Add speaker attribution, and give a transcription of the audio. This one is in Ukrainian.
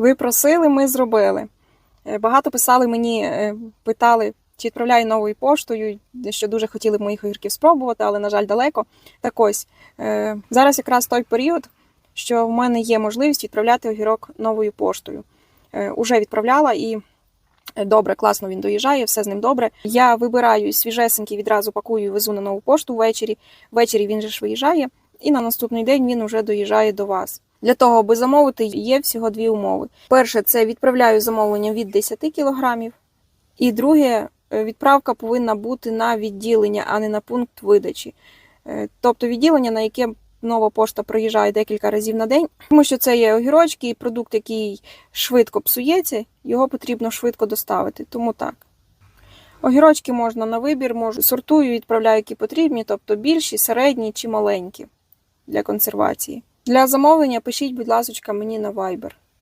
Speaker 1: Ви просили, ми зробили. Е, Багато писали мені, е, питали, чи відправляю новою поштою, що дуже хотіли б моїх огірків спробувати, але, на жаль, далеко. Так ось, е, зараз якраз той період, що в мене є можливість відправляти огірок новою поштою. Уже відправляла і добре, класно він доїжджає, все з ним добре. Я вибираю свіжесенький, відразу пакую і везу на нову пошту ввечері. Ввечері він же ж виїжджає, і на наступний день він вже доїжджає до вас. Для того, аби замовити, є всього дві умови. Перше, це відправляю замовлення від 10 кілограмів. І друге, е, відправка повинна бути на відділення, а не на пункт видачі. Е, Тобто відділення, на яке нова пошта проїжджає декілька разів на день, тому що це є огірочки і продукт, який швидко псується, його потрібно швидко доставити. Тому так. Огірочки можна на вибір, можу сортую, відправляю, які потрібні, тобто більші, середні чи маленькі для консервації. Для замовлення пишіть, будь ласка, мені на Viber.